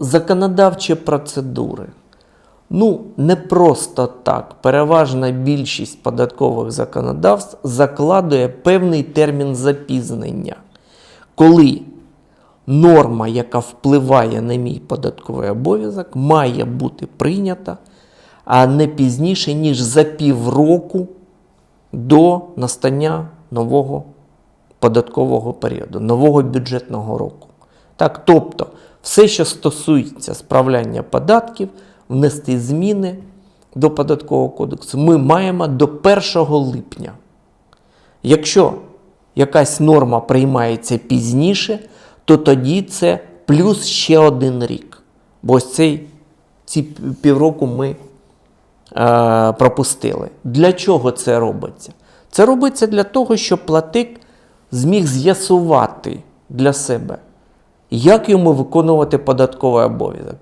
законодавчі процедури. Ну, не просто так. Переважна більшість податкових законодавств закладує певний термін запізнення, коли норма, яка впливає на мій податковий обов'язок, має бути прийнята, а не пізніше, ніж за півроку до настання нового податкового періоду, нового бюджетного року. Так, тобто, все, що стосується справляння податків, внести зміни до податкового кодексу, ми маємо до 1 липня. Якщо якась норма приймається пізніше, то тоді це плюс ще один рік. Бо ось цей, ці півроку ми е, пропустили. Для чого це робиться? Це робиться для того, щоб платник зміг з'ясувати для себе, як йому виконувати податковий обов'язок.